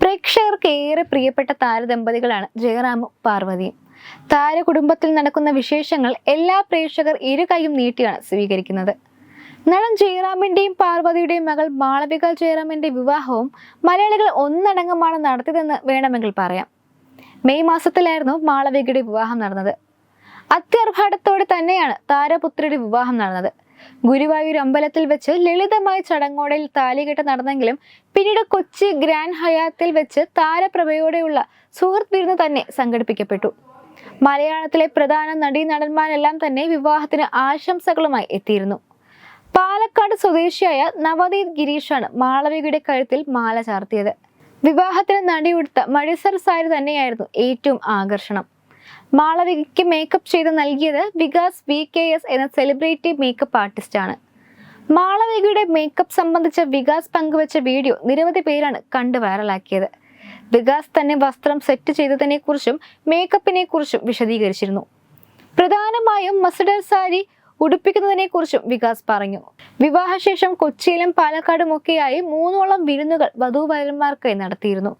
പ്രേക്ഷകർക്ക് ഏറെ പ്രിയപ്പെട്ട താരദമ്പതികളാണ് ജയറാമും പാർവതിയും താരകുടുംബത്തിൽ നടക്കുന്ന വിശേഷങ്ങൾ എല്ലാ പ്രേക്ഷകർ ഇരു കൈയും നീട്ടിയാണ് സ്വീകരിക്കുന്നത്. നടൻ ജയറാമിന്റെയും പാർവതിയുടെയും മകൾ മാളവിക ജയറാമിന്റെ വിവാഹവും മലയാളികൾ ഒന്നടങ്കമാണ് നടത്തിയതെന്ന് വേണമെങ്കിൽ പറയാം. മെയ് മാസത്തിലായിരുന്നു മാളവികയുടെ വിവാഹം നടന്നത്. അത്യർഭാടത്തോടെ തന്നെയാണ് താരപുത്രിയുടെ വിവാഹം നടന്നത്. ഗുരുവായൂർ അമ്പലത്തിൽ വെച്ച് ലളിതമായ ചടങ്ങോടെ താലികെട്ട് നടന്നെങ്കിലും പിന്നീട് കൊച്ചി ഗ്രാൻഡ് ഹയാത്തിൽ വെച്ച് താരപ്രഭയോടെയുള്ള സുഹൃത്ത് വിരുന്ന് തന്നെ സംഘടിപ്പിക്കപ്പെട്ടു. മലയാളത്തിലെ പ്രധാന നടീനടന്മാരെല്ലാം തന്നെ വിവാഹത്തിന് ആശംസകളുമായി എത്തിയിരുന്നു. പാലക്കാട് സ്വദേശിയായ നവദീത് ഗിരീഷാണ് മാളവികയുടെ കഴുത്തിൽ മാല ചാർത്തിയത്. വിവാഹത്തിന് നടിയുടുത്ത മഴിസർ സാരി തന്നെയായിരുന്നു ഏറ്റവും ആകർഷണം. മാളവികയ്ക്ക് മേക്കപ്പ് ചെയ്ത് നൽകിയത് വികാസ് വി കെ എസ് എന്ന സെലിബ്രിറ്റി മേക്കപ്പ് ആർട്ടിസ്റ്റാണ് മാളവികയുടെ മേക്കപ്പ് സംബന്ധിച്ച വികാസ് പങ്കുവച്ച വീഡിയോ നിരവധി പേരാണ് കണ്ട് വൈറലാക്കിയത് വികാസ് തന്നെ വസ്ത്രം സെറ്റ് ചെയ്തതിനെ കുറിച്ചും മേക്കപ്പിനെ കുറിച്ചും വിശദീകരിച്ചിരുന്നു. പ്രധാനമായും മസഡർ സാരി ഉടുപ്പിക്കുന്നതിനെ കുറിച്ചും വികാസ് പറഞ്ഞു. വിവാഹശേഷം കൊച്ചിയിലും പാലക്കാടുമൊക്കെയായി മൂന്നോളം വിരുന്നുകൾ വധൂവരന്മാർക്കായി നടത്തിയിരുന്നു.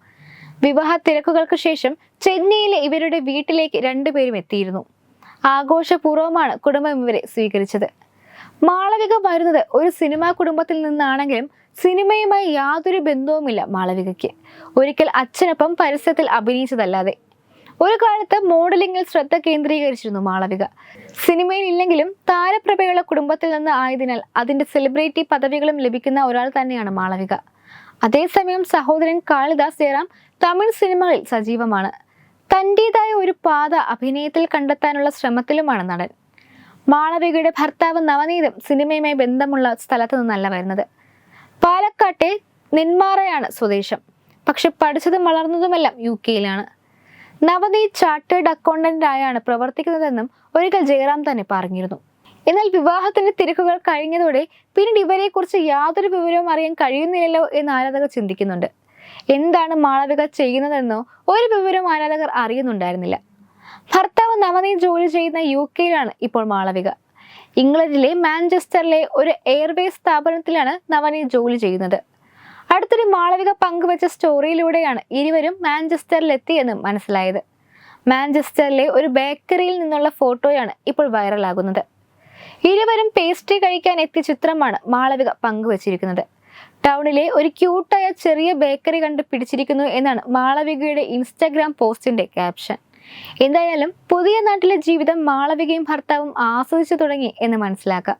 വിവാഹ തിരക്കുകൾക്ക് ശേഷം ചെന്നൈയിലെ ഇവരുടെ വീട്ടിലേക്ക് രണ്ടുപേരും എത്തിയിരുന്നു. ആഘോഷപൂർവമാണ് കുടുംബം ഇവരെ സ്വീകരിച്ചത്. മാളവിക വരുന്നത് ഒരു സിനിമാ കുടുംബത്തിൽ നിന്നാണെങ്കിലും സിനിമയുമായി യാതൊരു ബന്ധവുമില്ല മാളവികയ്ക്ക്. ഒരിക്കൽ അച്ഛനൊപ്പം പരസ്യത്തിൽ അഭിനയിച്ചതല്ലാതെ. ഒരു കാലത്ത് മോഡലിംഗിൽ ശ്രദ്ധ കേന്ദ്രീകരിച്ചിരുന്നു മാളവിക. സിനിമയിൽ ഇല്ലെങ്കിലും താരപ്രഭയുള്ള കുടുംബത്തിൽ നിന്ന് ആയതിനാൽ അതിന്റെ സെലിബ്രിറ്റി പദവികളും ലഭിക്കുന്ന ഒരാൾ തന്നെയാണ് മാളവിക. അതേസമയം സഹോദരൻ കാളിദാസ് ജയറാം തമിഴ് സിനിമകളിൽ സജീവമാണ്. തന്റെതായ ഒരു പാത അഭിനയത്തിൽ കണ്ടെത്താനുള്ള ശ്രമത്തിലുമാണ് നടൻ. മാളവികയുടെ ഭർത്താവ് നവനീതം സിനിമയുമായി ബന്ധമുള്ള സ്ഥലത്ത് നിന്നല്ല വരുന്നത്. പാലക്കാട്ടെ നെന്മാറയാണ് സ്വദേശം. പക്ഷെ പഠിച്ചതും വളർന്നതുമെല്ലാം യു കെയിലാണ്. നവനീത് ചാർട്ടേഡ് അക്കൗണ്ടന്റ് ആയാണ് പ്രവർത്തിക്കുന്നതെന്നും ഒരിക്കൽ ജയറാം തന്നെ പറഞ്ഞിരുന്നു. എന്നാൽ വിവാഹത്തിന്റെ തിരക്കുകൾ കഴിഞ്ഞതോടെ പിന്നീട് ഇവരെക്കുറിച്ച് യാതൊരു വിവരവും അറിയാൻ കഴിയുന്നില്ലല്ലോ എന്ന് ആരാധകർ ചിന്തിക്കുന്നുണ്ട്. എന്താണ് മാളവിക ചെയ്യുന്നതെന്നോ ഒരു വിവരം ആരാധകർ അറിയുന്നുണ്ടായിരുന്നില്ല. ഭർത്താവ് നവനീത് ജോലി ചെയ്യുന്ന യു കെയിലാണ് ഇപ്പോൾ മാളവിക. ഇംഗ്ലണ്ടിലെ മാഞ്ചസ്റ്ററിലെ ഒരു എയർവേസ് സ്ഥാപനത്തിലാണ് നവനീത് ജോലി ചെയ്യുന്നത്. അടുത്തൊരു മാളവിക പങ്കുവച്ച സ്റ്റോറിയിലൂടെയാണ് ഇരുവരും മാഞ്ചസ്റ്ററിലെത്തിയെന്നും മനസ്സിലായത്. മാഞ്ചസ്റ്ററിലെ ഒരു ബേക്കറിയിൽ നിന്നുള്ള ഫോട്ടോയാണ് ഇപ്പോൾ വൈറലാകുന്നത്. ഇരുവരും പേസ്ട്രി കഴിക്കാൻ എത്തിയ ചിത്രമാണ് മാളവിക പങ്കുവച്ചിരിക്കുന്നത്. ടൗണിലെ ഒരു ക്യൂട്ടായ ചെറിയ ബേക്കറി കണ്ട് പിടിച്ചിരിക്കുന്നു എന്നാണ് മാളവികയുടെ ഇൻസ്റ്റാഗ്രാം പോസ്റ്റിന്റെ ക്യാപ്ഷൻ എന്തായാലും പുതിയ നാട്ടിലെ ജീവിതം മാളവികയും ഭർത്താവും ആസ്വദിച്ചു തുടങ്ങി എന്ന് മനസ്സിലാക്കാം.